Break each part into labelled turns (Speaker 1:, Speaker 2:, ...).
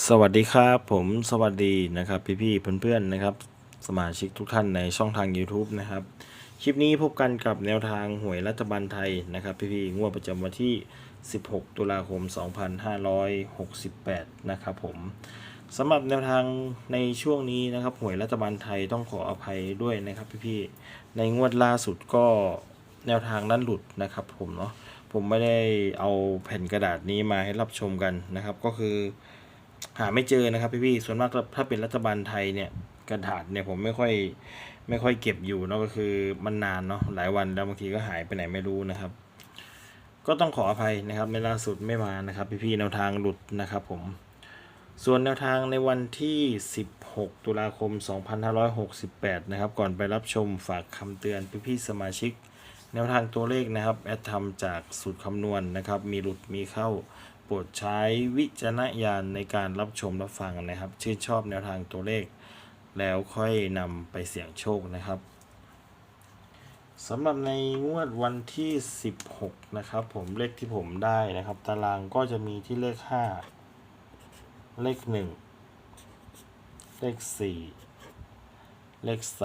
Speaker 1: สวัสดีครับผมสวัสดีนะครับพี่ๆเพื่อนๆนะครับ สมาชิกทุกท่านในช่องทาง YouTube นะครับ คลิปนี้พบกันกับแนวทางหวยรัฐบาลไทยนะครับ พี่ๆงวดประจำวันที่ 16 ตุลาคม 2568 นะครับผมสำหรับแนวทางในช่วงนี้นะครับหวยรัฐบาลไทยต้องขออภัยด้วยนะครับ พี่ๆในงวดล่าสุดก็แนวทางนั้นหลุดนะครับ ผมเนาะผมไม่ได้เอาแผ่นกระดาษนี้มาให้รับชมกันนะครับ ก็คือ หาไม่เจอนะครับพี่ๆส่วนมากถ้าเป็นรัฐบาลไทยเนี่ยกระดาษเนี่ยผมไม่ค่อยไม่ค่อยเก็บอยู่เนาะก็คือมันนานเนาะหลายวันแล้วบางทีก็หายไปไหนไม่รู้นะครับ ก็ต้องขออภัยนะครับในล่าสุดไม่มานะครับ พี่ๆแนวทางหลุดนะครับผมส่วนแนวทางในวันที่ 16 ตุลาคม 2568 นะครับ ก่อนไปรับชมฝากคำเตือนพี่ๆสมาชิก แนวทางตัวเลขนะครับ แอดทำจากสูตรคำนวณนะครับ มีหลุดมีเข้าโปรดใช้วิจารณญาณในการรับชมรับฟังนะครับ ชื่นชอบแนวทางตัวเลข แล้วค่อยนำไปเสี่ยงโชคนะครับสำหรับในงวดวันที่ 16 นะครับผมเลขที่ผมได้นะครับ ตารางก็จะมีที่เลข 5 เลข 1 เลข 4 เลข 3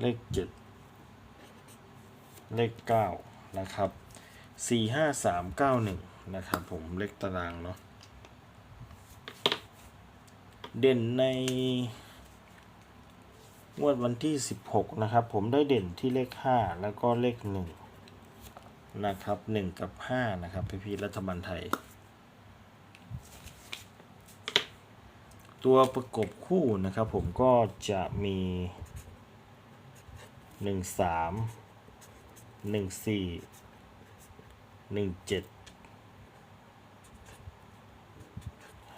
Speaker 1: เลข 7 เลขเก้านะครับสี่ห้าสามเก้าหนึ่งนะครับผมเลขตารางเนาะเด่นใน งวดวันที่สิบหกนะครับ ผมได้เด่นที่เลขห้าแล้วก็เลขหนึ่งนะครับหนึ่งกับห้านะครับ พี่พี่รัฐบาลไทย ตัวประกบคู่นะครับผมก็จะมีหนึ่งสาม หนึ่งสี่หนึ่งเจ็ด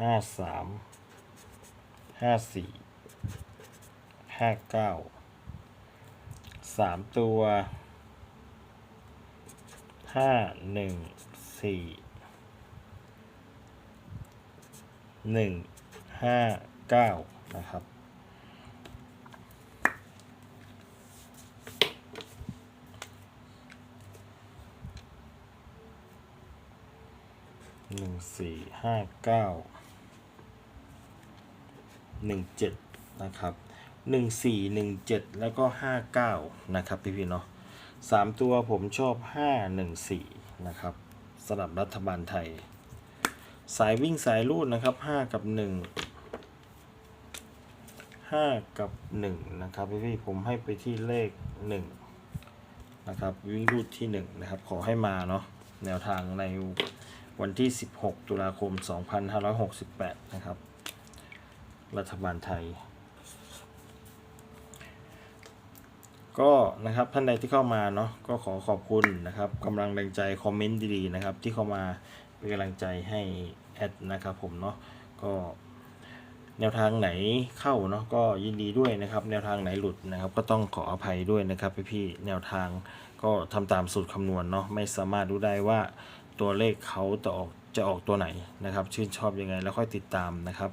Speaker 1: ห้าสามห้าสี่ห้าเก้าสามตัวห้าหนึ่งสี่หนึ่งห้าเก้านะครับ หนึ่งสี่ห้าเก้าหนึ่งเจ็ดนะครับหนึ่งสี่หนึ่งเจ็ดแล้วก็ห้าเก้านะครับพี่พี่เนาะสามตัวผมชอบห้าหนึ่งสี่นะครับสำหรับรัฐบาลไทย สายวิ่งสายรูดนะครับห้ากับหนึ่งห้ากับหนึ่งนะครับพี่พี่ผมให้ไปที่เลขหนึ่งนะครับวิ่งรูดที่หนึ่งนะครับขอให้มาเนาะแนวทางใน วันที่ 16 ตุลาคม 2568 นะครับ รัฐบาลไทย ก็นะครับท่านใดที่เข้ามาเนาะก็ขอขอบคุณนะครับกำลังแรงใจคอมเมนต์ดีๆนะครับ ที่เข้ามาเป็นกำลังใจให้แอดนะครับผมเนาะก็แนวทางไหนเข้าเนาะก็ยินดีด้วยนะครับ แนวทางไหนหลุดนะครับ ก็ต้องขออภัยด้วยนะครับพี่ๆแนวทางก็ทำตามสูตรคำนวณเนาะไม่สามารถรู้ได้ว่า ตัวเลขเขาจะออกจะออกตัวไหนนะครับ ชื่นชอบยังไงแล้วค่อยติดตามนะครับ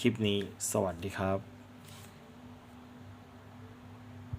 Speaker 1: คลิปนี้สวัสดีครับ